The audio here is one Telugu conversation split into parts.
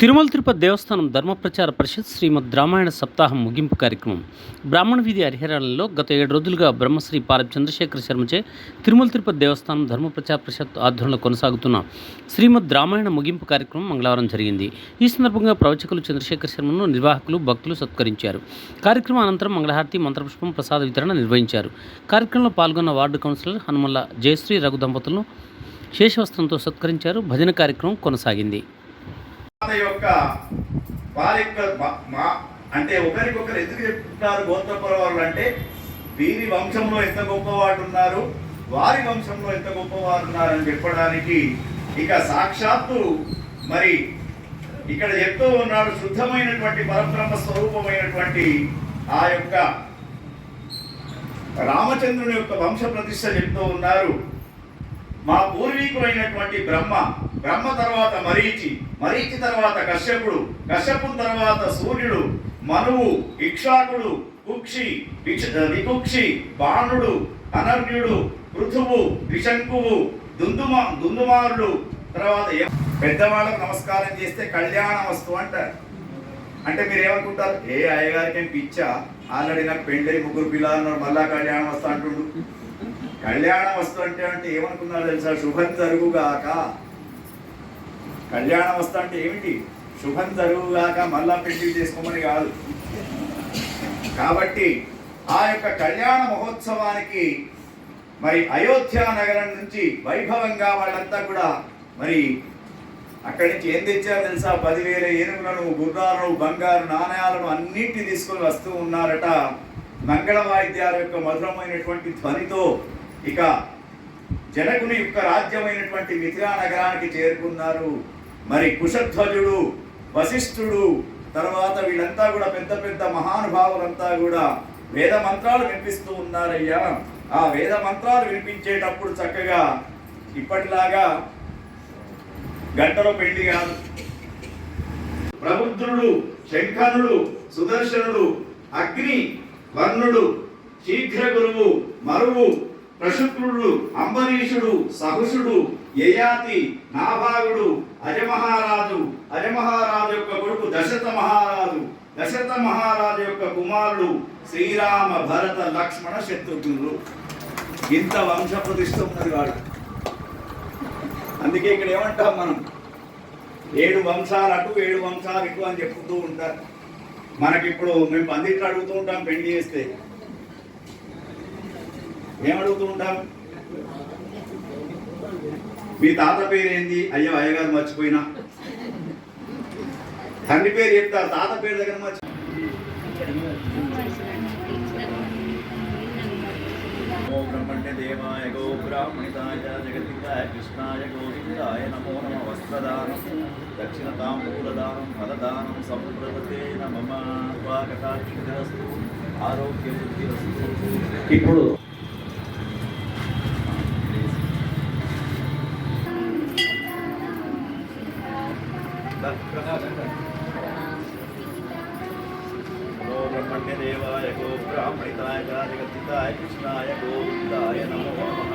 తిరుమల తిరుపతి దేవస్థానం ధర్మ ప్రచార పరిషత్ శ్రీమద్ రామాయణ సప్తాహం ముగింపు కార్యక్రమం. బ్రాహ్మణ వీధి హరిహరాలలో గత ఏడు రోజులుగా బ్రహ్మశ్రీ పాల చంద్రశేఖర శర్మచే తిరుమల తిరుపతి దేవస్థానం ధర్మ ప్రచార పరిషత్ ఆధ్వర్యంలో కొనసాగుతున్న శ్రీమద్ రామాయణ ముగింపు కార్యక్రమం మంగళవారం జరిగింది. ఈ సందర్భంగా ప్రవచకులు చంద్రశేఖర శర్మను నిర్వాహకులు భక్తులు సత్కరించారు. కార్యక్రమం అనంతరం మంగళహారతి మంత్రపుష్పం ప్రసాద వితరణ నిర్వహించారు. కార్యక్రమంలో పాల్గొన్న వార్డు కౌన్సిలర్ హనుమల్ల జయశ్రీ రఘు దంపతులను శేషవస్త్రంతో సత్కరించారు. భజన కార్యక్రమం కొనసాగింది. యొక్క వారి యొక్క మా- మా- అంటే ఒకరికొకరు ఎందుకు చెప్తున్నారు గోత్రపుర వాళ్ళు అంటే వీరి వంశంలో ఎంత గొప్పవాడు ఉన్నారు వారి వంశంలో ఎంత గొప్పవారు ఉన్నారని చెప్పడానికి ఇక సాక్షాత్తు మరి ఇక్కడ చెప్తూ ఉన్నాడు శుద్ధమైనటువంటి పరబ్రహ్మ స్వరూపమైనటువంటి ఆ యొక్క రామచంద్రుని యొక్క వంశ ప్రతిష్ట చెప్తూ ఉన్నారు. మా పూర్వీకులైనటువంటి బ్రహ్మ బ్రహ్మ తర్వాత మరీచి మరీచి తర్వాత కశ్యపుడు కశ్యపుడు తర్వాత సూర్యుడు మనువు ఇక్షాకుడు కుక్షి వికుక్షి బాణుడు అనర్ఘ్యుడు పృథువు విషంకువు దుందుమ దుందుమారుడు తర్వాత పెద్దవాళ్ళకు నమస్కారం చేస్తే కళ్యాణ వస్తువు అంటారు. అంటే మీరు ఏమనుకుంటారు ఏ అయ్యగారికి ఏం పిచ్చా? ఆల్రెడీ నాకు పెళ్ళై ముగ్గురు పిల్లలు మళ్ళా కళ్యాణం వస్తా అంటుండు. కళ్యాణ వస్తు అంటే అంటే ఏమనుకున్నారు తెలుసా? శుభం జరుగుగాక. కళ్యాణం వస్తా అంటే ఏమిటి? శుభం జరుగుగాక మళ్ళా పెళ్ళి చేసుకోమని కాదు. కాబట్టి ఆ యొక్క కళ్యాణ మహోత్సవానికి మరి అయోధ్య నగరం నుంచి వైభవంగా వాళ్ళంతా కూడా మరి అక్కడి నుంచి ఏం తెచ్చారో తెలుసా? పదివేల ఏనుగులను గుర్రాలను బంగారు నాణయాలను అన్నింటినీ తీసుకొని వస్తూ ఉన్నారట. మంగళ వాయిద్యాల యొక్క మధురమైనటువంటి ధ్వనితో ఇక జనకుని యొక్క రాజ్యమైనటువంటి మిథిలా నగరానికి చేరుకున్నారు. మరి కుశధ్వజుడు వశిష్ఠుడు తర్వాత వీళ్ళంతా కూడా పెద్ద పెద్ద మహానుభావులంతా కూడా వేద మంత్రాలు వినిపిస్తూ ఉన్నారయ్యా. ఆ వేద మంత్రాలు వినిపించేటప్పుడు చక్కగా ఇప్పటిలాగా గంటలో పెళ్ళి కాదు. ప్రబుద్ధుడు శంఖనుడు సుదర్శనుడు అగ్ని వర్ణుడు శీఘ్ర గురువు మరువు ప్రశుక్రుడు అంబరీషుడు సహుషుడు యయాతి నాభాగుడు అజమహారాజు అజమహారాజు యొక్క కొడుకు దశరథ మహారాజు దశరథ మహారాజు యొక్క కుమారుడు శ్రీరామ భరత లక్ష్మణ శత్రుఘ్నుడు. ఇంత వంశ ప్రతిష్ట ఉన్నది వాడు. అందుకే ఇక్కడ ఏమంటాం మనం? ఏడు వంశాలు అటు ఏడు వంశాలు ఇటు అని చెప్పుతూ ఉంటారు. మనకిప్పుడు మేము పందిట్లు అడుగుతూ ఉంటాం పెళ్ళి చేస్తే. ఏమడుగుతూ ఉంటాం మీ తాత పేరు ఏంది అయ్యో అయ్యగారు మర్చిపోయినా. తండ్రి పేరు చెప్తారు తాత పేరు దగ్గర మర్చి బ్రహ్మణ్య దేవాయ గో బ్రాహ్మణితాయ జగతికాయ కృష్ణాయ గోవిందాయ నమో నమ వస్త్రదానం దక్షిణతాంబూలదానం ఫలదానం సంప్రదతే నమ. ఆరోగ్య బుద్ధిరస్తు ఇప్పుడు నమో బ్రహ్మణ్య దేవాయ గో బ్రాహ్మణితాయ జగతికాయ కృష్ణాయ గోవిందాయ నమో నమ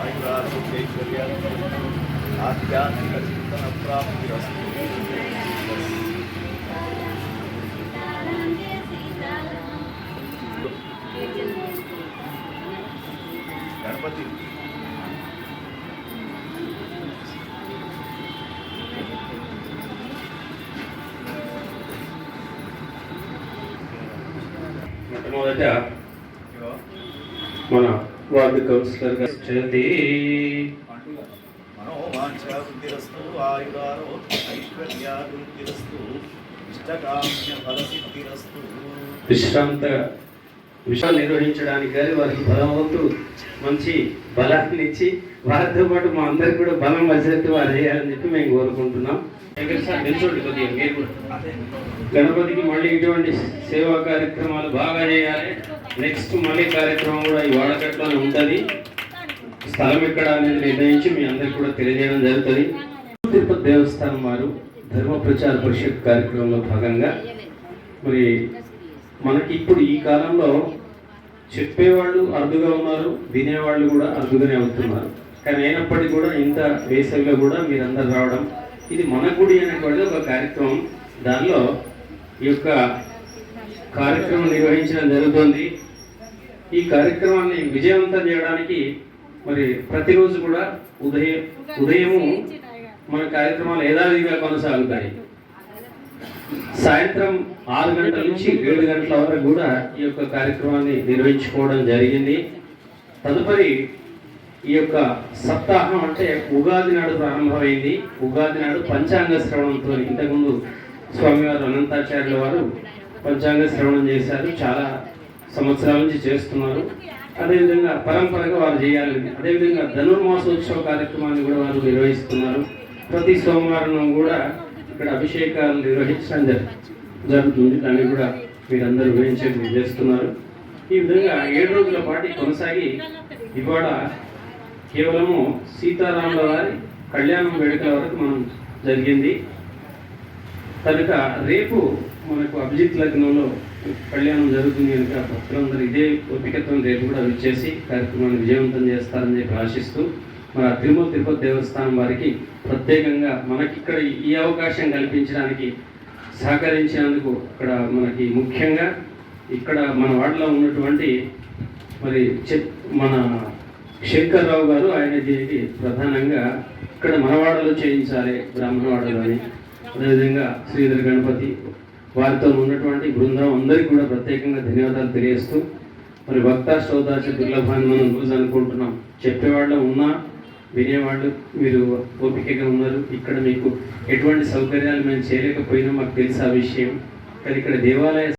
ఆయురారోగ్యైశ్వర్య మొట్టమొదట మన వార్డు కౌన్సిలర్ గారు చదివి మనోవాంఛావృద్ధిరస్తు ఆయురారోగ్య ఐశ్వర్యాభివృద్ధిరస్తు ఇష్టకామ్య ఫలసిద్ధిరస్తు. విశ్రాంత విషయాలు నిర్వహించడానికి కానీ వారికి బలవంతు మంచి బలాన్ని ఇచ్చి వారితో పాటు మా అందరికి కూడా బలం వచ్చేట్టు వారు చేయాలని చెప్పి మేము కోరుకుంటున్నాం. కొద్దిగా మీరు కూడా. గణపతికి మళ్ళీ ఇటువంటి సేవా కార్యక్రమాలు బాగా చేయాలి. నెక్స్ట్ మళ్ళీ కార్యక్రమం కూడా ఈ వాడకట్లోనే ఉంటుంది. స్థలం ఎక్కడ అనేది నిర్ణయించి మీ అందరికి కూడా తెలియజేయడం జరుగుతుంది. తిరుపతి దేవస్థానం వారు ధర్మ ప్రచార పరిషత్ కార్యక్రమంలో భాగంగా మరి మనకి ఇప్పుడు ఈ కాలంలో చెప్పేవాళ్ళు అరుదుగా ఉన్నారు వినేవాళ్ళు కూడా అరుదుగానే అవుతున్నారు కానీ అయినప్పటికీ కూడా ఇంత వేసవిలో కూడా మీరందరూ రావడం ఇది మన గుడి ఒక కార్యక్రమం. దానిలో ఈ యొక్క కార్యక్రమం నిర్వహించడం జరుగుతుంది. ఈ కార్యక్రమాన్ని విజయవంతం చేయడానికి మరి ప్రతిరోజు కూడా ఉదయం ఉదయము మన కార్యక్రమాలు యథావిధిగా కొనసాగుతాయి. సాయంత్రం ఆరు గంటల నుంచి ఏడు గంటల వరకు కూడా ఈ యొక్క కార్యక్రమాన్ని నిర్వహించుకోవడం జరిగింది. తదుపరి ఈ యొక్క సప్తాహం అంటే ఉగాది నాడు ప్రారంభమైంది. ఉగాది నాడు పంచాంగ శ్రవణంతో ఇంతకుముందు స్వామివారు అనంతాచార్యుల వారు పంచాంగ శ్రవణం చేశారు. చాలా సంవత్సరాల నుంచి చేస్తున్నారు. అదేవిధంగా పరంపరగా వారు చేయాలి అదేవిధంగా ధనుర్మాసోత్సవ కార్యక్రమాన్ని కూడా వారు నిర్వహిస్తున్నారు. ప్రతి సోమవారం కూడా ఇక్కడ అభిషేకాలు నిర్వహించడం జరుగుతుంది. దాన్ని కూడా మీరందరూ గ్రహించే చేస్తున్నారు. ఈ విధంగా ఏడు రోజుల పాటు కొనసాగి ఇవాళ కేవలము సీతారాముల వారి కళ్యాణం వేడుకల వరకు మనం జరిగింది. కనుక రేపు మనకు అభిజిత్ లగ్నంలో కళ్యాణం జరుగుతుంది కనుక భక్తులందరూ ఇదే ఓపికతో రేపు కూడా విచ్చేసి కార్యక్రమాన్ని విజయవంతం చేస్తారని చెప్పి ఆశిస్తూ మన తిరుమల తిరుపతి దేవస్థానం వారికి ప్రత్యేకంగా మనకి ఇక్కడ ఈ అవకాశం కల్పించడానికి సహకరించినందుకు ఇక్కడ మనకి ముఖ్యంగా ఇక్కడ మన వాడలో ఉన్నటువంటి మరి మన శంకర్రావు గారు ఆయన దీనికి ప్రధానంగా ఇక్కడ మనవాడలో చేయించాలి బ్రాహ్మణవాడలో అని అదేవిధంగా శ్రీధర్ గణపతి వారితో ఉన్నటువంటి బృందం అందరికీ కూడా ప్రత్యేకంగా ధన్యవాదాలు తెలియజేస్తూ మరి భక్త శ్రోతాచ దుర్లభాన్ని మనం రోజు అనుకుంటున్నాం. చెప్పేవాళ్ళు ఉన్నా వినేవాళ్ళు మీరు ఓపికగా ఉన్నారు. ఇక్కడ మీకు ఎటువంటి సౌకర్యాలు మేము చేయలేకపోయినా మాకు తెలుసు ఆ విషయం. కానీ ఇక్కడ దేవాలయ